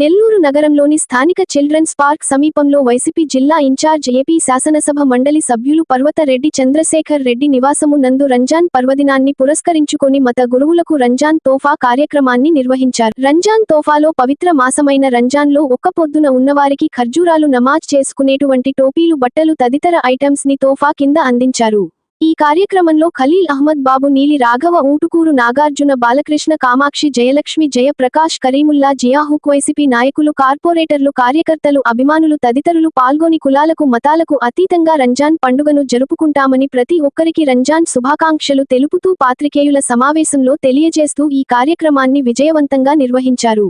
నెల్లూరు నగరంలోని స్థానిక children's park సమీపంలో వైసీపీ జిల్లా ఇన్ఛార్జ్ ఏపీ శాసనసభ మండలి సభ్యులు పర్వతరెడ్డి చంద్రశేఖర్ రెడ్డి నివాసము నందు రంజాన్ పర్వదినాన్ని పురస్కరించుకొని మత గురువులకు రంజాన్ తోఫా కార్యక్రమాన్ని నిర్వహించారు. రంజాన్ తోఫాలో పవిత్ర మాసమైన రంజాన్లో ఒక్క పొద్దున ఉన్నవారికి ఖర్జూరాలు నమాజ్ చేసుకునేటువంటి టోపీలు బట్టలు తదితర ఐటమ్స్ని తోఫా కింద అందించారు. ఈ కార్యక్రమంలో ఖలీల్ అహ్మద్ బాబు నీలి రాఘవ ఊటుకూరు నాగార్జున బాలకృష్ణ కామాక్షి జయలక్ష్మి జయప్రకాష్ కరీముల్లా జియాహుక్ వైసీపీ నాయకులు కార్పొరేటర్లు కార్యకర్తలు అభిమానులు తదితరులు పాల్గొని కులాలకు మతాలకు అతీతంగా రంజాన్ పండుగను జరుపుకుంటామని ప్రతి ఒక్కరికి రంజాన్ శుభాకాంక్షలు తెలుపుతూ పాత్రికేయుల సమావేశంలో తెలియజేస్తూ ఈ కార్యక్రమాన్ని విజయవంతంగా నిర్వహించారు.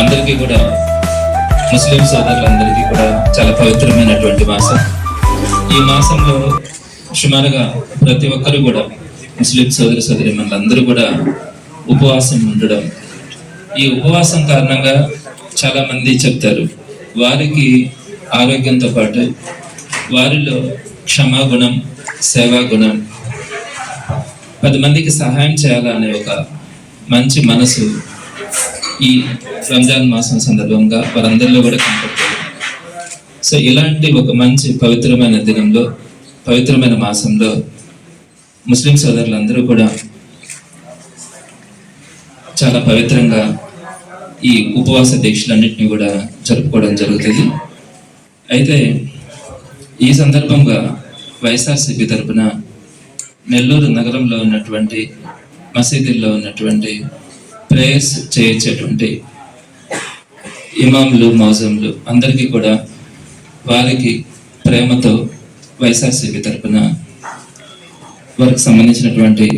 అందరికీ కూడా ముస్లిం సోదరులందరికీ కూడా చాలా పవిత్రమైనటువంటి మాసం. ఈ మాసంలో సుమారుగా ప్రతి ఒక్కరు కూడా ముస్లిం సోదర సోదరి అందరూ కూడా ఉపవాసం ఉండడం. ఈ ఉపవాసం కారణంగా చాలా మంది చెప్తారు వారికి ఆరోగ్యంతో పాటు వారిలో క్షమాగుణం సేవా గుణం పది మందికి సహాయం చేయాలనే ఒక మంచి మనసు ఈ రంజాన్ మాసం సందర్భంగా వారందరిలో కూడా కనపడతారు సో ఇలాంటి ఒక మంచి పవిత్రమైన దినంలో పవిత్రమైన మాసంలో ముస్లిం సోదరులందరూ కూడా చాలా పవిత్రంగా ఈ ఉపవాస దీక్షలన్నింటినీ కూడా జరుపుకోవడం జరుగుతుంది. అయితే ఈ సందర్భంగా వైఎస్ఆర్సీపీ తరపున నెల్లూరు నగరంలో ఉన్నటువంటి మసీదుల్లో ఉన్నటువంటి ప్రేయర్స్ చేయించేటువంటి ఇమాంలు మౌజంలు అందరికీ కూడా వారికి ప్రేమతో వైఎస్ఆర్సీపీ తరఫున వారికి సంబంధించినటువంటి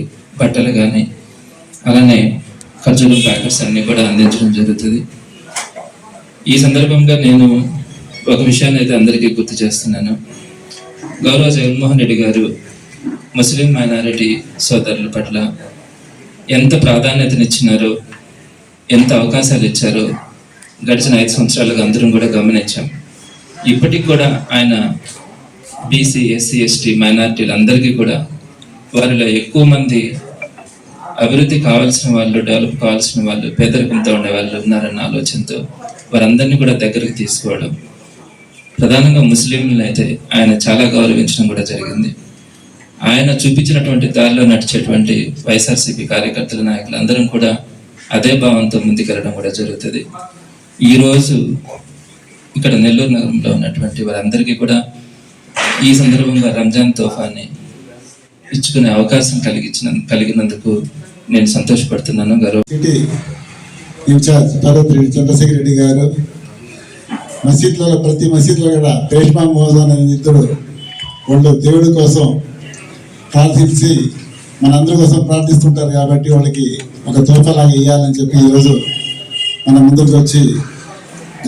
బట్టలు కానీ అలానే ఖర్చులు ప్యాకెట్స్ అన్నీ కూడా అందించడం జరుగుతుంది. ఈ సందర్భంగా నేను ఒక విషయాన్ని అయితే అందరికీ గుర్తు చేస్తున్నాను. గౌరవ జగన్మోహన్ రెడ్డి గారు ముస్లిం మైనారిటీ సోదరుల పట్ల ఎంత ప్రాధాన్యతనిచ్చినారో ఎంత అవకాశాలు ఇచ్చారో గడిచిన ఐదు సంవత్సరాలుగా అందరం కూడా గమనించాం. ఇప్పటికి కూడా ఆయన బీసీ ఎస్సీ ఎస్టీ మైనారిటీలు అందరికీ కూడా వారిలో ఎక్కువ మంది అభివృద్ధి కావాల్సిన వాళ్ళు డెవలప్ కావాల్సిన వాళ్ళు పేదరికంతో ఉండే వాళ్ళు ఉన్నారన్న ఆలోచనతో వారందరినీ కూడా దగ్గరికి తీసుకోవడం. ప్రధానంగా ముస్లింలను అయితే ఆయన చాలా గౌరవించడం కూడా జరిగింది. ఆయన చూపించినటువంటి దారిలో నడిచేటువంటి వైఎస్ఆర్సీపీ కార్యకర్తల నాయకులు అందరం కూడా అదే భావంతో ముందుకెళ్ళడం కూడా జరుగుతుంది. ఈరోజు ఇక్కడ నెల్లూరు నగరంలో ఉన్నటువంటి వారందరికీ కూడా ఈ సందర్భంగా రంజాన్ తోఫాని ఇచ్చుకునే అవకాశం కలిగించిన కలిగినందుకు నేను సంతోషపడుతున్నాను. గౌరవ ఇన్ఛార్జ్ భరత్ చంద్రశేఖర రెడ్డి గారు మసీద్లలో ప్రతి మసీద్లో కూడా రేష్మా మోహన్ అనే ఇద్దరు వాళ్ళు దేవుడి కోసం ప్రార్థించి మనందరి కోసం ప్రార్థిస్తుంటారు కాబట్టి వాళ్ళకి ఒక తోఫలాగా వేయాలని చెప్పి ఈరోజు మన ముందుకు వచ్చి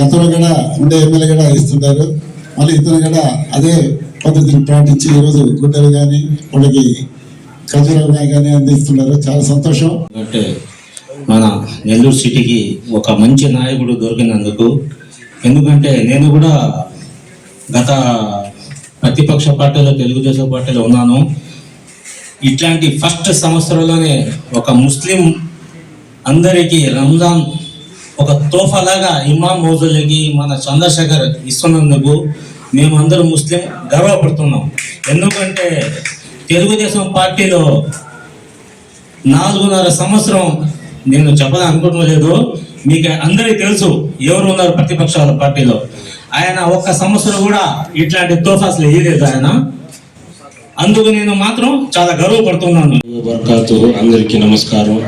గతంలో కూడా ఉండే ఎమ్మెల్యే కూడా ఇస్తుంటారు. మళ్ళీ ఇతను కూడా అదే పద్ధతిని పాటించి ఈరోజు గుడ్డలు కానీ వాళ్ళకి ఖజూరాలు కానీ అందిస్తున్నారు చాలా సంతోషం. అంటే మన నెల్లూరు సిటీకి ఒక మంచి నాయకుడు దొరికినందుకు ఎందుకంటే నేను కూడా గత ప్రతిపక్ష పార్టీలో తెలుగుదేశం పార్టీలో ఉన్నాను. ఇట్లాంటి ఫస్ట్ సంవత్సరంలోనే ఒక ముస్లిం అందరికీ రంజాన్ ఒక తోఫలాగా ఇమాం మోజులకి మన చంద్రశేఖర్ ఇస్తున్నందుకు మేమందరం ముస్లిం గర్వపడుతున్నాం. ఎందుకంటే తెలుగుదేశం పార్టీలో నాలుగున్నర సంవత్సరం నేను చెప్పదని లేదు. మీకు అందరికీ తెలుసు ఎవరు ఉన్నారు ప్రతిపక్షాల పార్టీలో. ఆయన ఒక్క సంవత్సరం కూడా ఇట్లాంటి తోఫాసులు వేయలేదు ఆయన. అందుకు నేను మాత్రం చాలా గర్వపడుతున్నాను. అందరికీ నమస్కారం.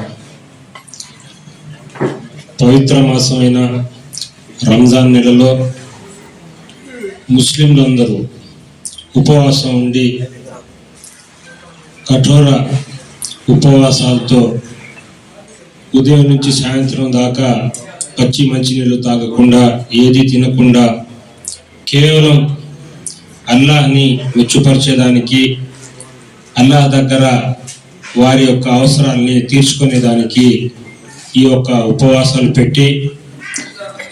పవిత్ర మాసమైన రంజాన్ నెలలో ముస్లింలందరూ ఉపవాసం ఉండి కఠోర ఉపవాసాలతో ఉదయం నుంచి సాయంత్రం దాకా పచ్చి మంచినీళ్ళు తాగకుండా ఏది తినకుండా కేవలం అల్లాహ్ని మెచ్చుపరిచేదానికి అల్లాహ్ దగ్గర వారి యొక్క అవసరాల్ని తీర్చుకునేదానికి ఈ యొక్క ఉపవాసాలు పెట్టి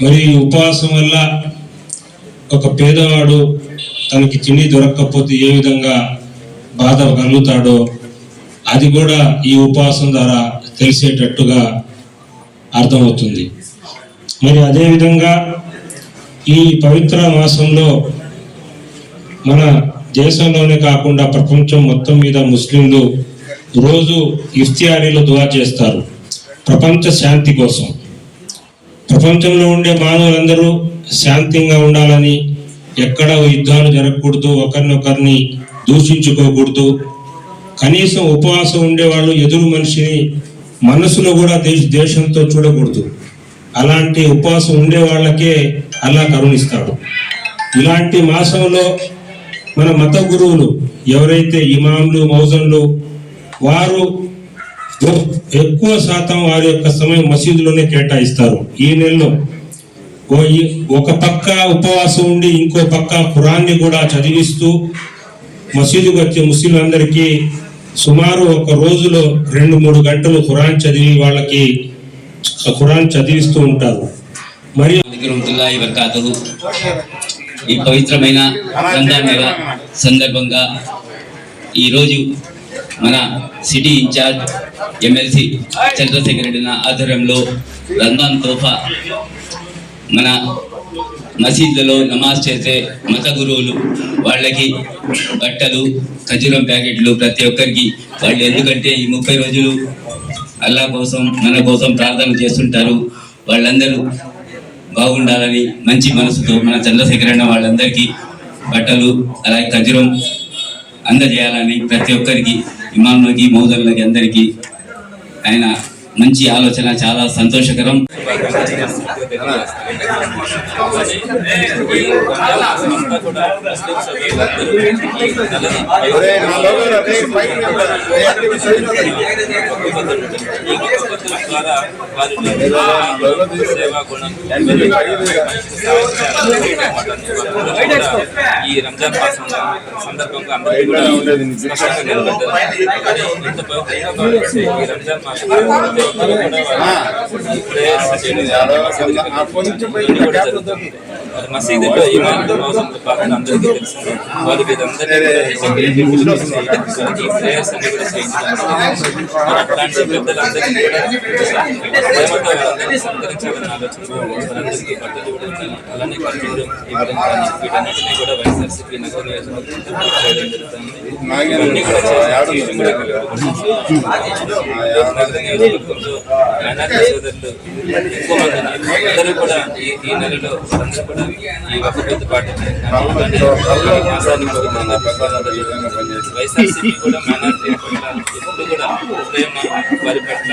మరి ఈ ఉపవాసం వల్ల ఒక పేదవాడు తనకి తిండి దొరకకపోతే ఏ విధంగా బాధ కలుగుతాడో అది కూడా ఈ ఉపవాసం ద్వారా తెలిసేటట్టుగా అర్థమవుతుంది. మరి అదేవిధంగా ఈ పవిత్ర మాసంలో మన దేశంలోనే కాకుండా ప్రపంచం మొత్తం మీద ముస్లింలు రోజు ఇఫ్తియారీలో దువా చేస్తారు. ప్రపంచ శాంతి కోసం. ప్రపంచంలో ఉండే మానవులందరూ శాంతింగా ఉండాలని ఎక్కడ యుద్ధాలు జరగకూడదు ఒకరినొకరిని దూషించుకోకూడదు. కనీసం ఉపవాసం ఉండేవాళ్ళు ఎదురు మనిషిని మనసులో కూడా దేశ దేశంతో చూడకూడదు. అలాంటి ఉపవాసం ఉండే వాళ్ళకే అలా కరుణిస్తాడు. ఇలాంటి మాసంలో మన మత గురువులు ఎవరైతే ఇమాంలు మౌజన్లు వారు ఎక్కువ శాతం వారి యొక్క సమయం మసీదులోనే కేటాయిస్తారు ఈ నెలలో. ఒక పక్క ఉపవాసం ఉండి ఇంకో పక్క ఖురాన్ని కూడా చదివిస్తూ మసీదుకు వచ్చే ముస్లింలందరికీ సుమారు ఒక రోజులో రెండు మూడు గంటలు ఖురాన్ చదివి వాళ్ళకి ఖురాన్ చదివిస్తూ ఉంటారు. మరి ఈ పవిత్రమైన సందర్భంగా ఈరోజు మన city incharge MLC Chandrasekhar Reddy ఆధ్వర్యంలో రంజాన్ తోఫా మన మసీదులలో నమాజ్ చేసే మత గురువులు వాళ్ళకి బట్టలు ఖజూరం ప్యాకెట్లు ప్రతి ఒక్కరికి. వాళ్ళు ఎందుకంటే ఈ ముప్పై రోజులు అల్లా కోసం మన కోసం ప్రార్థన చేస్తుంటారు. వాళ్ళందరూ బాగుండాలని మంచి మనసుతో మన చంద్రశేఖర్ అన్న వాళ్ళందరికీ బట్టలు అలాగే ఖజూరం అందజేయాలని ప్రతి ఒక్కరికి ఇమానులకి మౌదర్లకి అందరికీ ఆయన మంచి ఆలోచన చాలా సంతోషకరం. ఈ రంజాన్ మాసం సందర్భంగా అందరికీ కూడా స్పష్టంగా నిలబడ్డది. మరి ఇంత పవిత్రంగా భావించే ఈ రంజాన్ మాసం కూడా జరుగుతుంది. మసీదులో అందరికీ ఇదందరినీ కూడా ఈ ప్రేయర్స్ అన్ని కూడా అట్లాంటి పెద్దలందరికీ కూడా ప్రేమతో వాళ్ళందరినీ సత్కరించాలని ఆలోచన వారందరికీ బట్టలు ఇవ్వడం అలానే వీటన్నిటినీ కూడా వైఎస్ఆర్సీపీ నగర ఇవన్నీ కూడా చేసి కూడా నగర నియోజకవర్గంలో సోదరులు ఎక్కువ మంది అందరూ కూడా ఈ ఈ నెలలో అందరూ కూడా ఈ ఒక పెద్ద వైఎస్ఆర్సీపీ కూడా ఎప్పుడు కూడా ప్రేమ వారి పట్ల